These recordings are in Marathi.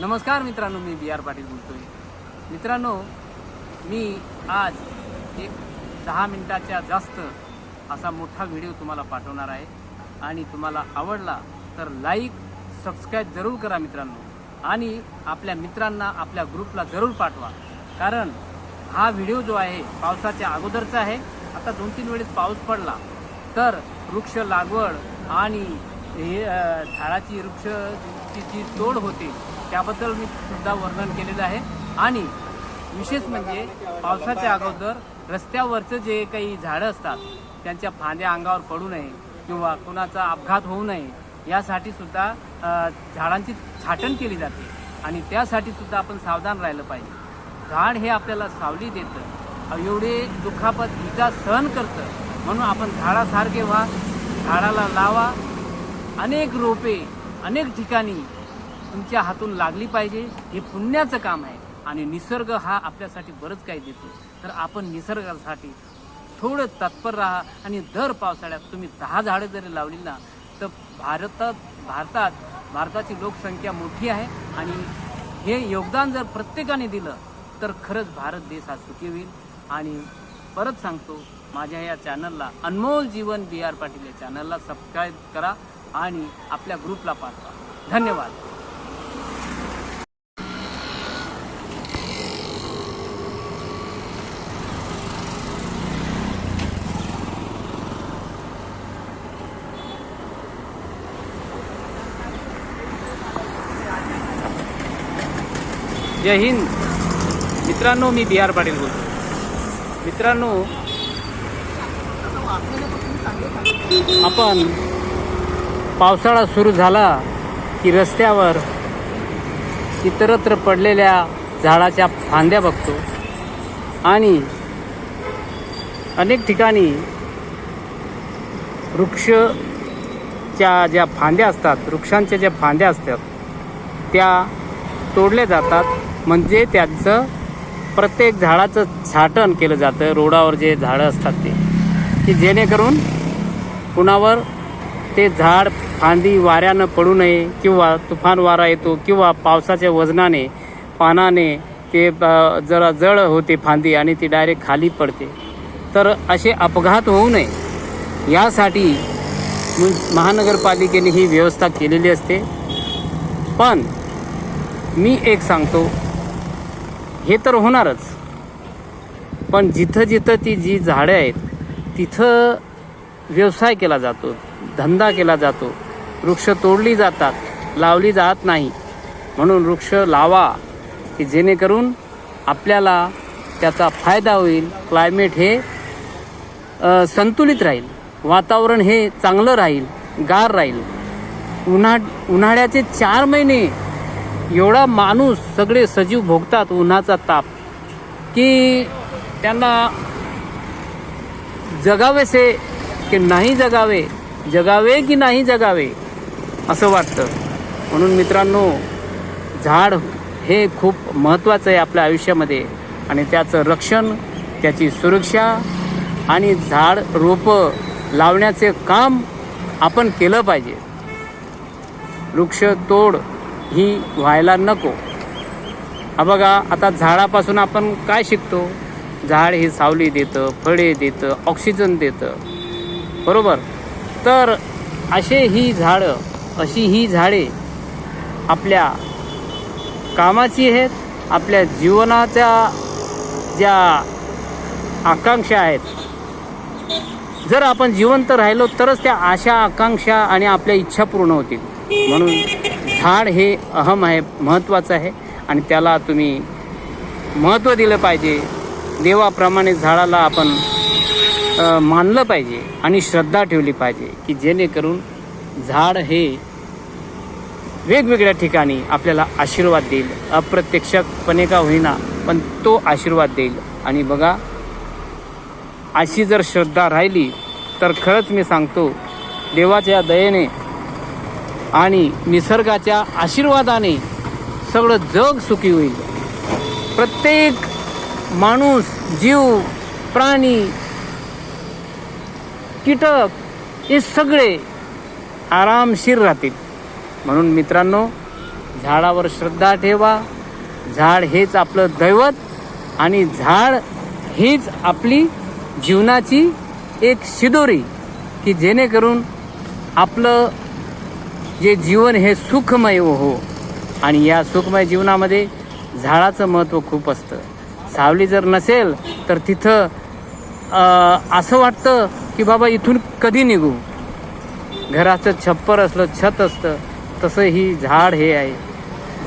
नमस्कार मित्रांनो मी बी आर पाटील बोलतोय. मित्रांनो मी आज एक दहा मिनटाच्या जास्त असा मोठा व्हिडिओ तुम्हाला पाठवणार आहे. आणि तुम्हाला आवडला तर लाईक सबस्क्राईब जरूर करा मित्रांनो. आणि आपल्या मित्रांना आपल्या ग्रुपला जरूर पाठवा. कारण हा व्हिडिओ जो आहे पावसाच्या अगोदरचा आहे. आता दोन तीन वेळेस पाऊस पडला. तर वृक्ष लागवड आणि हे झाडाची वृक्षची जी तोड होते त्याबद्दल मी सुद्धा वर्णन केलेलं आहे. आणि विशेष म्हणजे पावसाच्या अगोदर रस्त्यावरचं जे काही झाडं असतात त्यांच्या फांद्या अंगावर पडू नये किंवा कुणाचा अपघात होऊ नये यासाठी सुद्धा झाडांची छाटण केली जाते. आणि त्यासाठी सुद्धा आपण सावधान राहिलं पाहिजे. झाड हे आपल्याला सावली देतं एवढे दुखापत इजा सहन करतं. म्हणून आपण झाडासारखे व्हा झाडाला लावा अनेक रोपे अनेक ठिकाणी तुमच्या हातून लागली पाहिजे. हे पुण्याचं काम आहे आणि निसर्ग हा आपल्यासाठी बरंच काही देतो. तर आपण निसर्गासाठी थोडं तत्पर राहा आणि दर पावसाळ्यात तुम्ही दहा झाडं जरी लावली ना तर भारतात भारतात भारताची लोकसंख्या मोठी आहे आणि हे योगदान जर प्रत्येकाने दिलं तर खरंच भारत देश हा सुखी होईल. आणि परत सांगतो माझ्या या चॅनलला अनमोल जीवन बी आर पाटील या चॅनलला सबस्क्राईब करा. आणि आपल्या ग्रुपला पाठवा. धन्यवाद. जय हिंद. मित्रांनो मी बी आर पाटील बोलतो. मित्रांनो आपण पावसाळा सुरू झाला की रस्त्यावर इतरत्र पडलेल्या झाडाच्या फांद्या बघतो. आणि अनेक ठिकाणी वृक्षच्या ज्या फांद्या असतात वृक्षांच्या ज्या फांद्या असतात त्या तोडल्या जातात. म्हणजे त्यांचं प्रत्येक झाडाचं छाटण केलं जातं रोडावर जे झाडं असतात ते. की जेणेकरून कुणावर ते झाड फांदी वाऱ्यानं पडू नये किंवा तुफान वारा येतो किंवा पावसाच्या वजनाने पानाने ते जरा जळ होते फांदी आणि ती डायरेक्ट खाली पडते. तर असे अपघात होऊ नये. यासाठी महानगरपालिकेने ही व्यवस्था केलेली असते. पण मी एक सांगतो हे तर होणारच. पण जिथं जिथं ती जी झाडं आहेत तिथं व्यवसाय केला जातो धंदा केला जातो. वृक्ष तोडली जातात लावली जात नाही. म्हणून वृक्ष लावा की जेणेकरून आपल्याला त्याचा फायदा होईल क्लायमेट हे संतुलित राहील वातावरण हे चांगलं राहील गार राहील. उन्हा उन्हाळ्याचे चार महिने एवढा माणूस सगळे सजीव भोगतात उन्हाचा ताप की त्यांना जगावेसे की नाही जगावे जगावे की नाही जगावे असं वाटतं. म्हणून मित्रांनो झाड हे खूप महत्त्वाचं आहे आपल्या आयुष्यामध्ये. आणि त्याचं रक्षण त्याची सुरक्षा आणि झाड रोपं लावण्याचे काम आपण केलं पाहिजे. वृक्ष तोड ही व्हायला नको. हा बघा आता झाडापासून आपण काय शिकतो? झाड हे सावली देतं फळे देतं ऑक्सिजन देतं. बरोबर? तर असे ही झाडं अशी ही झाडे आपल्या कामाची आहेत आपल्या जीवनाच्या ज्या आकांक्षा आहेत. जर आपण जिवंत राहिलो तरच त्या आशा आकांक्षा आणि आपल्या इच्छा पूर्ण होतील. म्हणून झाड हे अहम आहे महत्त्वाचं आहे आणि त्याला तुम्ही महत्त्व दिलं पाहिजे. देवाप्रमाणे झाडाला आपण मानलं पाहिजे आणि श्रद्धा ठेवली पाहिजे की जेणेकरून झाड हे वेगवेगळ्या ठिकाणी आपल्याला आशीर्वाद देईल. अप्रत्यक्षपणे का होईना पण तो आशीर्वाद देईल. आणि बघा अशी जर श्रद्धा राहिली तर खरंच मी सांगतो देवाच्या दयेने आणि निसर्गाच्या आशीर्वादाने सगळं जग सुखी होईल. प्रत्येक माणूस जीव प्राणी कीटक हे सगळे आरामशीर राहतील. म्हणून मित्रांनो झाडावर श्रद्धा ठेवा. झाड हेच आपलं दैवत आणि झाड हीच आपली जीवनाची एक शिदोरी की जेणेकरून आपलं जे जीवन हे सुखमय हो. आणि या सुखमय जीवनामध्ये झाडाचं महत्त्व खूप असतं. सावली जर नसेल तर तिथं असं वाटतं की बाबा इथून कधी निघू? घराचं छप्पर असलं छत असतं तसं ही झाड हे आहे.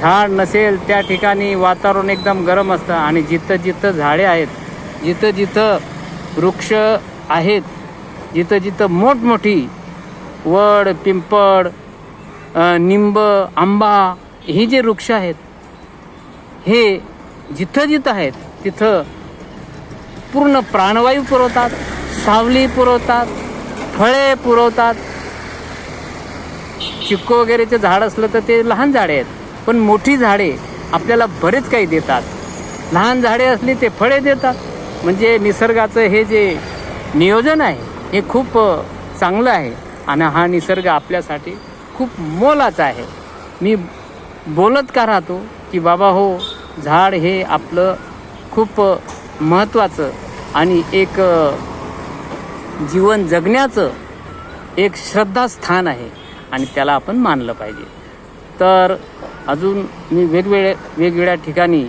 झाड नसेल त्या ठिकाणी वातावरण एकदम गरम असतं आणि जिथं जिथं झाडे आहेत जिथं जिथं वृक्ष आहेत जिथं जिथं मोठमोठी वड पिंपळ निंब आंबा ही जे वृक्ष आहेत हे जिथं जिथं आहेत तिथं पूर्ण प्राणवायू पुरवतात सावली पुरवतात फळे पुरवतात चिक्को वगैरेचं झाड असलं तर ते लहान झाडे आहेत. पण मोठी झाडे आपल्याला बरेच काही देतात. लहान झाडे असली ते फळे देतात. म्हणजे निसर्गाचं हे जे नियोजन आहे हे खूप चांगलं आहे. आणि हा निसर्ग आपल्यासाठी खूप मोलाचा आहे. मी बोलत का राहतो की बाबा हो झाड हे आपलं खूप महत्त्वाचं आणि एक जीवन जगण्याचं एक श्रद्धास्थान आहे. आणि त्याला आपण मानलं पाहिजे. तर अजून मी वेगवेगळ्या वेगवेगळ्या ठिकाणी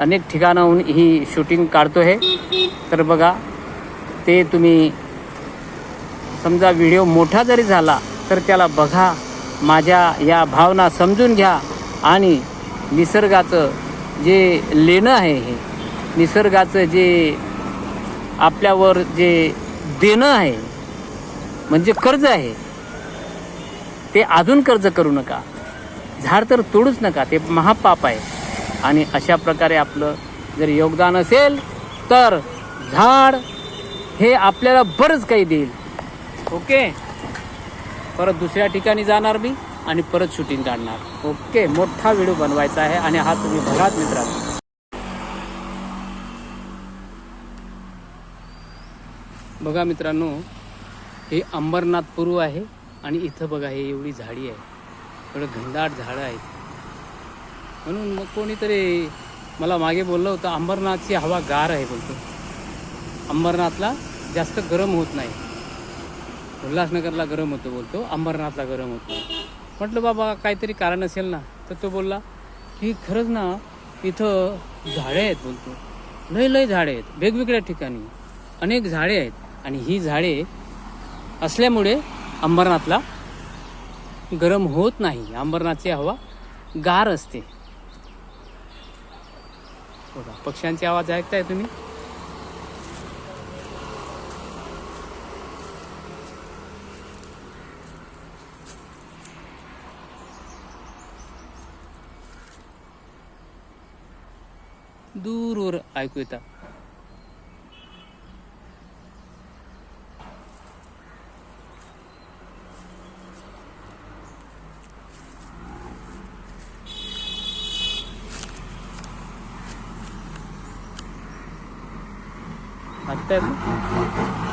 अनेक ठिकाणाहून ही शूटिंग काढतो आहे. तर बघा ते तुम्ही समजा व्हिडिओ मोठा जरी झाला तर त्याला बघा माझ्या या भावना समजून घ्या आणि निसर्गाचं जे लेणं आहे हे निसर्गाचं जे आपल्यावर जे देणं आहे म्हणजे कर्ज आहे ते अजून कर्ज करू नका. झाड तर तोडूच नका ते महापाप आहे. आणि अशा प्रकारे आपलं जर योगदान असेल तर झाड हे आपल्याला बरंच काही देईल. ओके? परत दुसऱ्या ठिकाणी जाणार मी आणि परत शूटिंग काढणार. ओके? मोठा व्हिडिओ बनवायचा आहे आणि हा तुम्ही बघाच मित्रांनो बघा मित्रांनो हे अंबरनाथ पूर्व आहे. आणि इथं बघा हे एवढी झाडी आहे. एवढं घनदाट झाडं आहेत. म्हणून मग कोणीतरी मला मागे बोललं होतं अंबरनाथची हवा गार आहे बोलतो. अंबरनाथला जास्त गरम होत नाही. उल्हासनगरला गरम होतं बोलतो. अंबरनाथला गरम होत नाही. म्हटलं बाबा काहीतरी कारण असेल ना. तर तो बोलला की खरंच ना इथं झाडे आहेत बोलतो. लय लय झाडे आहेत वेगवेगळ्या ठिकाणी. अनेक झाडे आहेत आणि ही झाडे असल्यामुळे अंबरनाथला गरम होत नाही. अंबरनाथची हवा गार असते. बघा पक्ष्यांचे आवाज ऐकताय तुम्ही? दूरवर ऐकू येतात ऐकतायत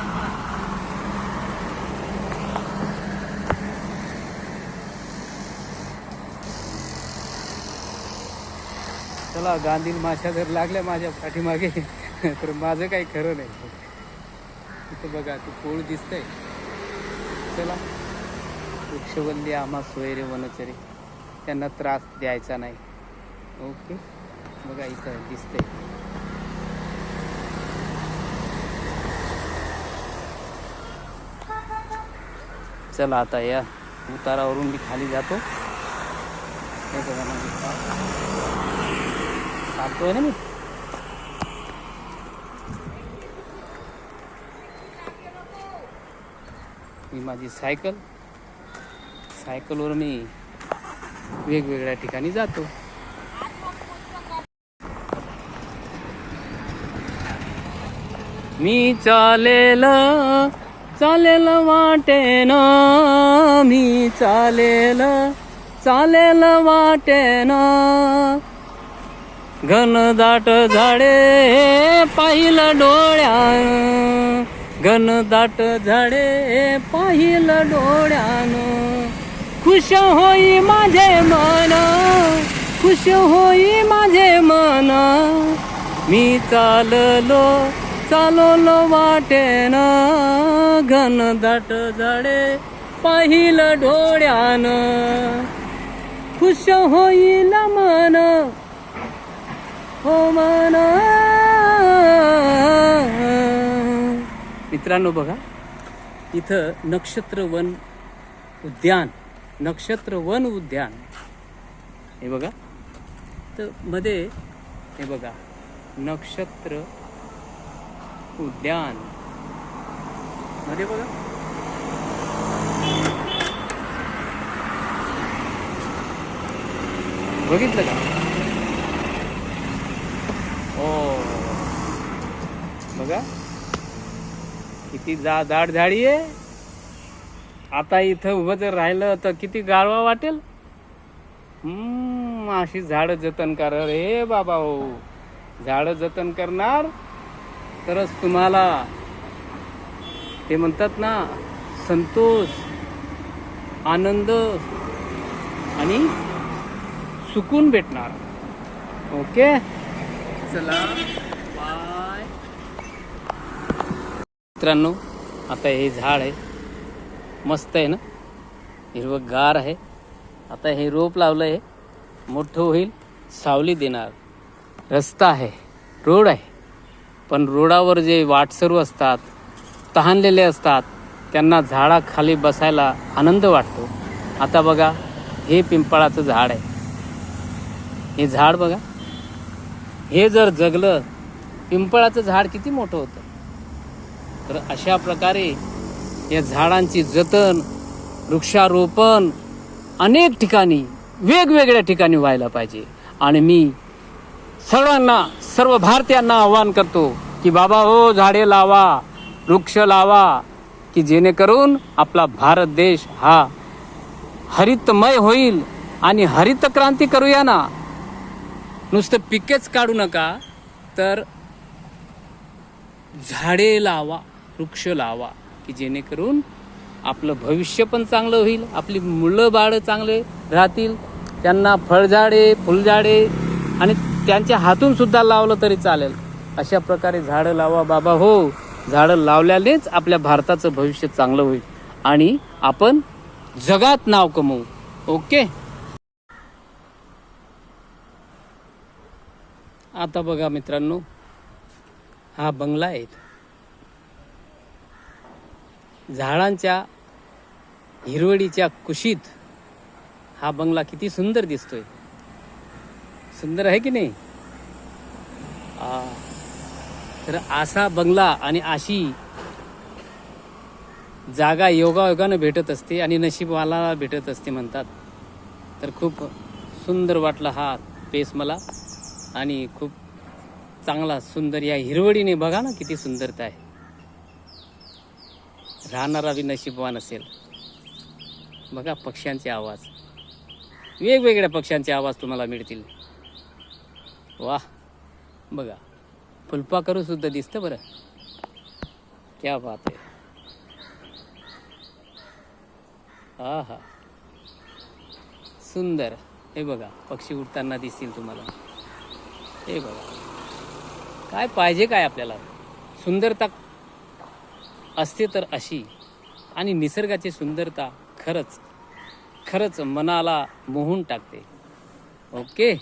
चला गांधी माशा जर लागल्या माझ्या पाठीमागे तर माझं काही खरं नाही. इथं बघा तू पोळ दिसतंय. चला. वृक्षबंदी आम्हा सोयरे वनचरे. त्यांना त्रास द्यायचा नाही. ओके. बघा इथं दिसतंय. चला आता या उतारावरून मी खाली जातो हे बघा माझी ना मी ही माझी सायकल सायकलवर मी वेगवेगळ्या ठिकाणी जातो। मी चालेल चालेल वाटेन मी चालेल. चालेल वाटेन घनदाट झाडे पाहिलं डोळ्यान घनदाट झाडे पाहिलं डोळ्यान. खुश होई माझे मन. खुश होई माझे मन. मी चाललो चालोलो वाटेन घनदाट झाडे पाहिलं डोळ्यान. खुश होईल मन हो मन. मित्रांनो बघा इथं नक्षत्र वन उद्यान नक्षत्र वन उद्यान. हे बघा तर मध्ये हे बघा नक्षत्र उद्यान. मध्ये बघा. बघितलं का? हो. बघा. किती जा दाट झाडी आहे. आता इथं उभं जर राहिलं तर किती गाळवा वाटेल. हम्म अशी झाडं जतन करा रे बाबा हो. झाडं जतन करणार. तरच तुम्हाला ते म्हणतात ना संतोष आनंद आणि सुकून भेटणार. ओके? चला बाय मित्रांनो आता हे झाड आहे. मस्त आहे ना? हिरवं गार आहे. आता हे रोप लावलं आहे मोठं होईल सावली देणार. रस्ता आहे रोड आहे. पण रोडावर जे वाटसरू असतात तहानलेले असतात त्यांना झाडाखाली बसायला आनंद वाटतो. आता बघा हे पिंपळाचं झाड आहे. हे झाड बघा. हे जर जगलं पिंपळाचं झाड किती मोठं होतं? तर अशा प्रकारे या झाडांची जतन वृक्षारोपण अनेक ठिकाणी वेगवेगळ्या ठिकाणी व्हायला पाहिजे. आणि मी सर्वांना सर्व भारतीयांना आवाहन करतो की बाबा हो झाडे लावा वृक्ष लावा की जेणेकरून आपला भारत देश हा हरितमय होईल आणि हरित क्रांती करूया ना. नुसतं पिकेच काढू नका तर झाडे लावा वृक्ष लावा की जेणेकरून आपलं भविष्य पण चांगलं होईल आपली मुलं बाळं चांगले राहतील त्यांना फळझाडे फुलझाडे आणि त्यांच्या हातून सुद्धा लावलं तरी चालेल. अशा प्रकारे झाडं लावा बाबा हो. झाडं लावल्यानेच आपल्या भारताचं भविष्य चांगलं होईल. आणि आपण जगात नाव कमवू. ओके? आता बघा मित्रांनो हा बंगला आहे झाडांच्या हिरवळीच्या कुशीत हा बंगला किती सुंदर दिसतोय. सुंदर आहे की नाही? तर असा बंगला आणि अशी जागा योगायोगानं भेटत असते आणि नशीबवाला भेटत असते म्हणतात. तर खूप सुंदर वाटला हा पेस मला आणि खूप चांगला सुंदर या हिरवळीने बघा ना किती सुंदरता आहे. राहणारा बी नशीबवान असेल. बघा पक्ष्यांचे आवाज. वेगवेगळ्या पक्ष्यांचे आवाज तुम्हाला मिळतील. वा. बघा फुलपाखरू सुद्धा दिसतं बरं. क्या बात आहे. हा हा सुंदर. हे बघा पक्षी उडताना दिसतील तुम्हाला. हे बघा. काय पाहिजे काय आपल्याला? सुंदरता असते तर अशी. आणि निसर्गाची सुंदरता खरंच खरंच मनाला मोहून टाकते. ओके?